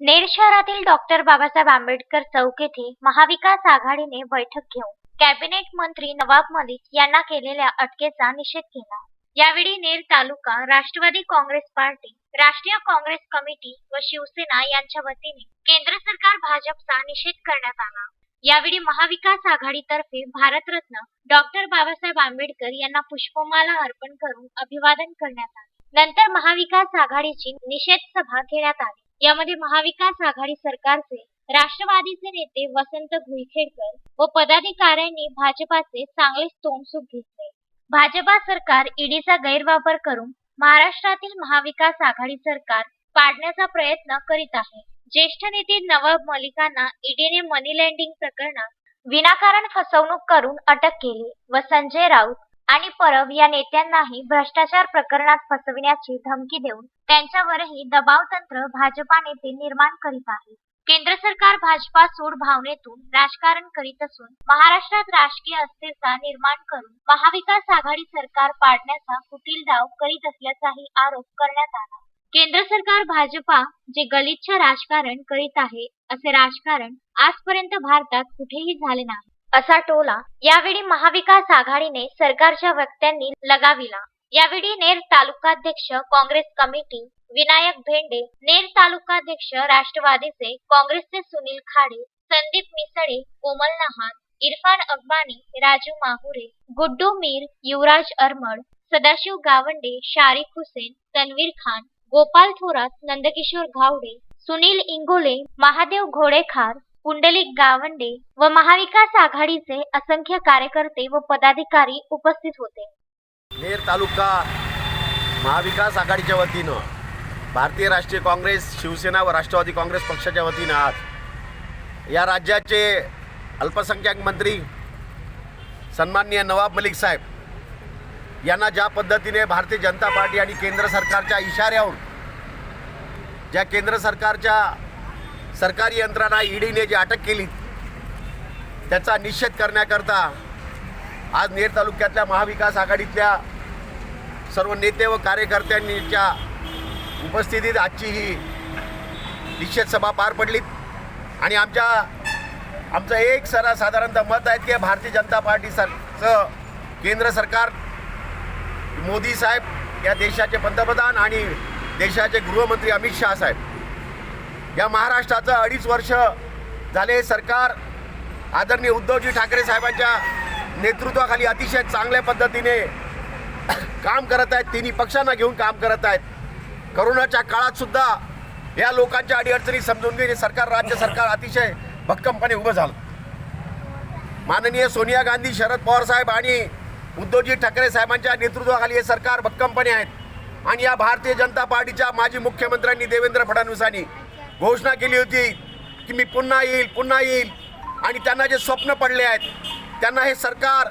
नेर शहरातील डॉक्टर बाबासाहेब आंबेडकर चौक येथे महाविकास आघाडीने बैठक घेऊन कॅबिनेट मंत्री नवाब मलिक यांना केलेल्या अटकेचा निषेध केला. यावेळी नेर तालुका राष्ट्रवादी काँग्रेस पार्टी राष्ट्रीय काँग्रेस कमिटी व शिवसेना यांच्या वतीने केंद्र सरकार भाजपचा निषेध करण्यात आला. यावेळी महाविकास आघाडीतर्फे भारतरत्न डॉक्टर बाबासाहेब आंबेडकर यांना पुष्पमाला अर्पण करून अभिवादन करण्यात आले. नंतर महाविकास आघाडीची निषेध सभा घेण्यात आली. यामध्ये महाविकास आघाडी सरकारचे राष्ट्रवादीचे नेते वसंत घुईखेडकर व पदाधिकाऱ्यांनी भाजपाचे चांगलेच तोंडसुख घेतले. भाजपा सरकार ईडीचा गैरवापर करून महाराष्ट्रातील महाविकास आघाडी सरकार पाडण्याचा प्रयत्न करीत आहे. ज्येष्ठ नेते नवाब मलिकांना ईडीने मनी लँडिंग प्रकरणात विनाकारण फसवणूक करून अटक केली व संजय राऊत आणि परब या नेत्यांनाही भ्रष्टाचार प्रकरणात फसविण्याची धमकी देऊन त्यांच्यावरही दबाव तंत्र भाजपा नेते निर्माण करीत आहे. केंद्र सरकार भाजपा सोड भावनेतून राजकारण करीत असून महाराष्ट्रात राजकीय अस्थिरता निर्माण करून महाविकास आघाडी सरकार पाडण्याचा कुटील डाव करीत असल्याचाही आरोप करण्यात आला. केंद्र सरकार भाजपा जे गलिच्छ राजकारण करीत आहे असे राजकारण आजपर्यंत भारतात कुठेही झाले नाही. असा टोला यावेळी महाविकास आघाडीने सरकारच्या वक्त्यांनी लगाविला. यावेळी नेर तालुकाध्यक्ष काँग्रेस कमिटी विनायक भेंडे नेर तालुकाध्यक्ष राष्ट्रवादीचे काँग्रेसचे सुनील खाडे संदीप मिसळे कोमल नहान इरफान अगबानी राजू माहुरे गुड्डू मीर युवराज अरमड सदाशिव गावंडे शारिक हुसेन तन्वीर खान गोपाल थोरात नंदकिशोर घावडे सुनील इंगोले महादेव घोडेखार पुंडलिक गावंडे व महाविकास आघाडीचे असंख्य कार्यकर्ते व पदाधिकारी उपस्थित होते. नेर तालुका महाविकास आघाडीच्या वतीनं भारतीय राष्ट्रीय काँग्रेस शिवसेना व राष्ट्रवादी काँग्रेस पक्षाच्या वतीनं आज या राज्याचे अल्पसंख्याक मंत्री सन्माननीय नवाब मलिक साहेब यांना ज्या पद्धतीने भारतीय जनता पार्टी आणि केंद्र सरकारच्या इशाऱ्याहून ज्या केंद्र सरकारच्या सरकारी यंत्रणा ईडीने जी अटक केली त्याचा निषेध करण्याकरता आज नेर तालुक्यातल्या महाविकास आघाडीतल्या सर्व नेते व कार्यकर्त्यांच्या उपस्थितीत आजची ही निषेध सभा पार पडली आणि आमच्या आमचं एक सरा साधारणतः मत आहे की भारतीय जनता पार्टी सरचं केंद्र सरकार मोदी साहेब या देशाचे पंतप्रधान आणि देशाचे गृहमंत्री अमित शहा साहेब. या महाराष्ट्राचं अडीच वर्ष झाले सरकार आदरणीय उद्धवजी ठाकरे साहेबांच्या नेतृत्वाखाली अतिशय चांगल्या पद्धतीने काम करत आहेत तिन्ही पक्षांना घेऊन काम करत आहेत. करोनाच्या काळात सुद्धा या लोकांच्या अडीअडचणी समजून घेणे सरकार राज्य सरकार अतिशय भक्कमपणे उभं झालं. माननीय सोनिया गांधी शरद पवार साहेब आणि उद्धवजी ठाकरे साहेबांच्या नेतृत्वाखाली हे सरकार भक्कमपणे आहेत. आणि या भारतीय जनता पार्टीच्या माजी मुख्यमंत्र्यांनी देवेंद्र फडणवीसांनी घोषणा केली होती की मी पुन्हा येईल पुन्हा येईल. आणि त्यांना जे स्वप्न पडले आहेत त्यांना हे सरकार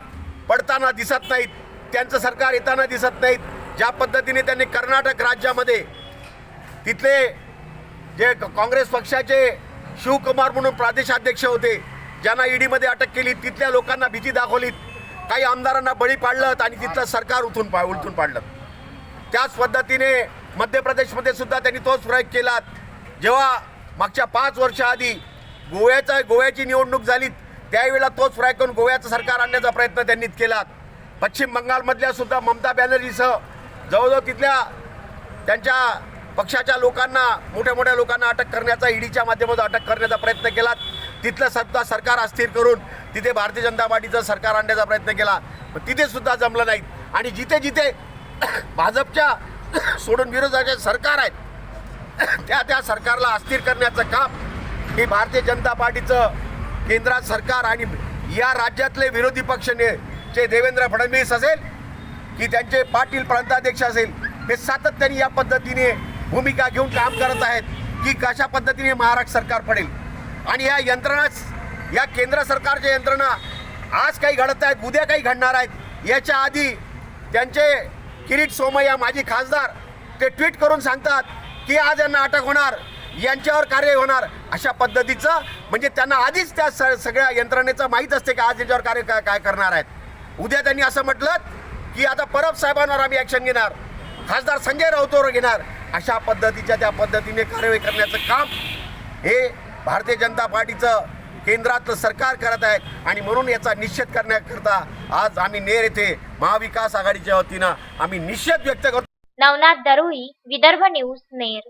पडताना दिसत नाहीत. त्यांचं सरकार येताना दिसत नाहीत. ज्या पद्धतीने त्यांनी कर्नाटक राज्यामध्ये तिथले जे काँग्रेस पक्षाचे शिवकुमार म्हणून प्रादेशाध्यक्ष होते ज्यांना ईडीमध्ये अटक केली तिथल्या लोकांना भीती दाखवलीत. काही आमदारांना बळी पाडलं आणि तिथलं सरकार उठून पा उलथून पाडलं. त्याच पद्धतीने मध्य प्रदेशमध्ये सुद्धा त्यांनी तोच प्रयोग केला. जेव्हा मागच्या पाच वर्षाआधी गोव्याचा गोव्याची निवडणूक झाली त्यावेळेला तोच प्रयोग करून गोव्याचं सरकार आणण्याचा प्रयत्न त्यांनी केला. पश्चिम बंगालमधल्या सुद्धा ममता बॅनर्जीसह जवळजवळ तिथल्या त्यांच्या पक्षाच्या लोकांना मोठ्या मोठ्या लोकांना अटक करण्याचा ईडीच्या माध्यमातून अटक करण्याचा प्रयत्न केला. तिथलं सुद्धा सरकार अस्थिर करून तिथे भारतीय जनता पार्टीचं सरकार आणण्याचा प्रयत्न केला. पण तिथे सुद्धा जमलं नाही आणि जिथे जिथे भाजपच्या सोडून विरोधाचे सरकार आहेत त्या त्या सरकारला अस्थिर करण्याचं काम हे भारतीय जनता पार्टीचं केंद्रात सरकार आणि या राज्यातले विरोधी पक्षने जे देवेंद्र फडणवीस असेल की त्यांचे पाटील प्रांताध्यक्ष असेल हे सातत्याने या पद्धतीने भूमिका घेऊन काम करत आहेत की कशा पद्धतीने महाराष्ट्र सरकार पडेल. आणि या यंत्रणाच या केंद्र सरकारच्या यंत्रणा आज काही घडत आहेत उद्या काही घडणार आहेत याच्या आधी त्यांचे किरीट सोमय्या माजी खासदार ते ट्विट करून सांगतात की आज यांना अटक होणार यांच्यावर कार्य होणार अशा पद्धतीचं म्हणजे त्यांना आधीच त्या स सगळ्या यंत्रणेचं माहीत असते की आज यांच्यावर कार्य काय काय करणार आहेत. उद्या त्यांनी असं म्हटलं की आता परब साहेबांवर आम्ही ॲक्शन घेणार. खासदार संजय राऊतवर घेणार. अशा पद्धतीच्या त्या पद्धतीने कारवाई करण्याचं काम हे भारतीय जनता पार्टीचं केंद्रातलं सरकार करत आहे. आणि म्हणून याचा निषेध करण्याकरता आज आम्ही नेर येथे महाविकास आघाडीच्या वतीनं आम्ही निषेध व्यक्त करतो. नवनाथ दरुई विदर्भ न्यूज नेर.